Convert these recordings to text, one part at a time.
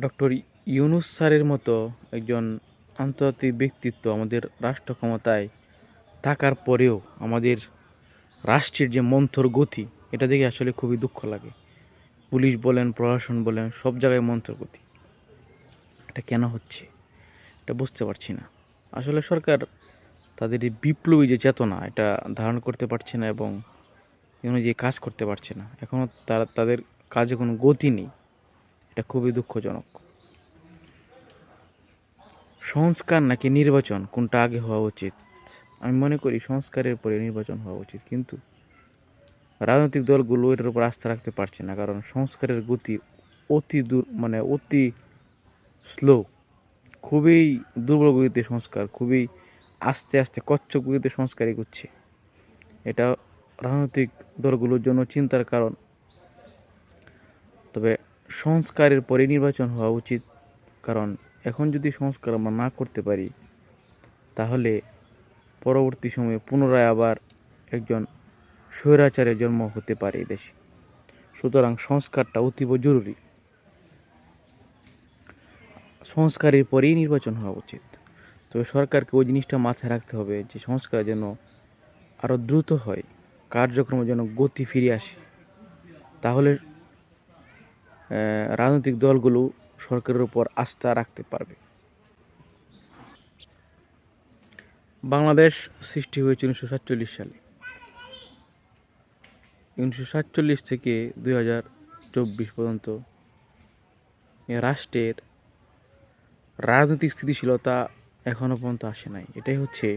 Doctor Yunus স্যারের মতো একজন আন্তর্জাতিক ব্যক্তিত্ব আমাদের রাষ্ট্র ক্ষমতায় থাকার পরেও আমাদের রাষ্ট্রের যে মন্থর গতি, এটা দেখে আসলে খুবই দুঃখ লাগে। পুলিশ বলেন, প্রশাসন বলেন, সব জায়গায় মন্থর গতি। এটা কেন হচ্ছে? এটা বুঝতে পারছি না। আসলে সরকার তাদের এই বিপ্লবী যে চেতনা, এটা ধারণ করতে পারছে না এবং অনুযায়ী কাজ করতে পারছে না। এখনও তারা, তাদের কাজে কোনো গতি নেই। এটা খুবই দুঃখজনক। সংস্কার নাকি নির্বাচন? কোনটা আগে হওয়া উচিত? আমি মনে করি সংস্কারের পরে নির্বাচন হওয়া উচিত, কিন্তু রাজনৈতিক দলগুলো এটার উপর আস্থা রাখতে পারছে না, কারণ সংস্কারের গতি অতি দূর মানে অতি স্লো খুবই দুর্বল গতিতে সংস্কার, খুবই আস্তে আস্তে কচ্ছপ গতিতে সংস্কার এগুচ্ছে। এটা রাজনৈতিক দলগুলোর জন্য চিন্তার কারণ। তবে সংস্কারের পরে নির্বাচন হওয়া উচিত। কারণ এখন যদি সংস্কার আমরা না করতে পারি, তাহলে পরবর্তী সময়ে পুনরায় আবার একজন স্বৈরাচারের জন্ম হতে পারে দেশে। সুতরাং সংস্কারটা অতীব জরুরি। সংস্কারের পরেই নির্বাচন হওয়া উচিত। তবে সরকারকে ওই জিনিসটা মাথায় রাখতে হবে যে সংস্কার যেন আরও দ্রুত হয় কার্যক্রমের যেন গতি ফিরে আসে। তাহলে রাজনৈতিক দলগুলো সরকারের উপর আস্থা রাখতে পারবে। বাংলাদেশ সৃষ্টি হয়েছে উনিশশো সাতচল্লিশ সালে। উনিশশো সাতচল্লিশ থেকে দুই হাজার চব্বিশ পর্যন্ত রাষ্ট্রের রাজনৈতিক স্থিতিশীলতা এখনও পর্যন্ত আসে নাই। এটাই হচ্ছে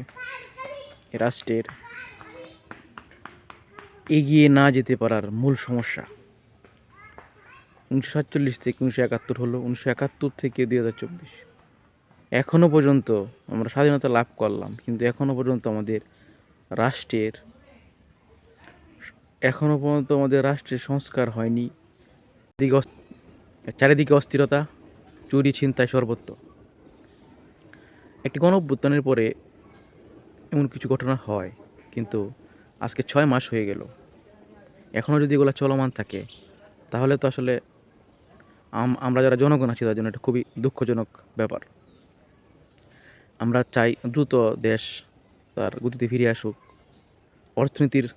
রাষ্ট্রের এগিয়ে না যেতে পারার মূল সমস্যা। উনিশশো সাতচল্লিশ থেকে উনিশশো একাত্তর হলো, উনিশশো একাত্তর থেকে দুই হাজার চব্বিশ। এখনও পর্যন্ত আমরা স্বাধীনতা লাভ করলাম, কিন্তু এখনও পর্যন্ত আমাদের রাষ্ট্রের এখনও পর্যন্ত আমাদের রাষ্ট্রের সংস্কার হয়নি। চারিদিকে অস্থিরতা, চুরি ছিনতাই সর্বত্র। একটি গণ পরে এমন কিছু ঘটনা হয়, কিন্তু আজকে ছয় মাস হয়ে গেল। এখনও যদি এগুলো চলমান থাকে, তাহলে তো আসলে আমরা যারা জনগণ আছি তার জন্য এটা খুবই দুঃখজনক ব্যাপার। আমরা চাই দ্রুত দেশ তার গতিতে ফিরে আসুক, অর্থনীতির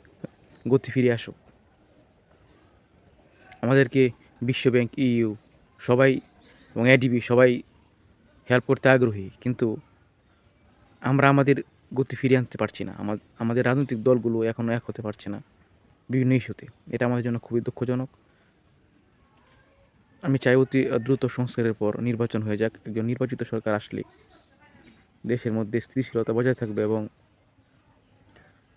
গতি ফিরে আসুক। আমাদেরকে বিশ্বব্যাংক ইইউ সবাই এবং এডিবি সবাই হেল্প করতে আগ্রহী, কিন্তু আমরা আমাদের গতি ফিরিয়ে আনতে পারছি না। আমাদের রাজনৈতিক দলগুলো এখনও এক হতে পারছে না বিভিন্ন ইস্যুতে। এটা আমাদের জন্য খুবই দুঃখজনক। আমি চাই অতি দ্রুত সংস্কারের পর নির্বাচন হয়ে যাক, একজন নির্বাচিত সরকার আসলে দেশের মধ্যে স্থিতিশীলতা বজায় থাকবে এবং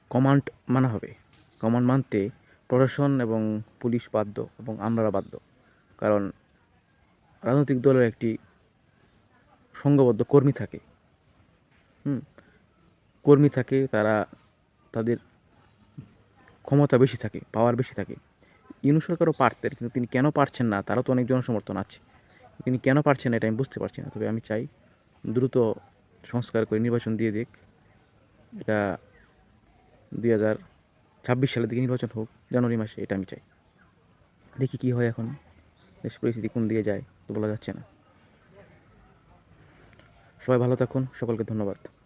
কমান্ড মানা হবে। কমান্ড মানতে প্রশাসন এবং পুলিশ বাধ্য এবং আমরা বাধ্য। কারণ রাজনৈতিক দলের একটি সংঘবদ্ধ কর্মী থাকে। হুম, কর্মী থাকে, তারা তাদের ক্ষমতা বেশি থাকে পাওয়ার বেশি থাকে। ইউনু সরকারও পারতেন, কিন্তু তিনি কেন পারছেন না? তারও তো অনেক জনসমর্থন আছে। তিনি কেন পারছেন না এটা আমি বুঝতে পারছি না। তবে আমি চাই দ্রুত সংস্কার করে নির্বাচন দিয়ে দিক। এটা দুই হাজার ছাব্বিশ সালের দিকে নির্বাচন হোক, জানুয়ারি মাসে, এটা আমি চাই। দেখি কী হয় এখন। দেশ পরিস্থিতি কোন দিকে যায় তো বলা যাচ্ছে না। সবাই ভালো থাকুন। সকলকে ধন্যবাদ।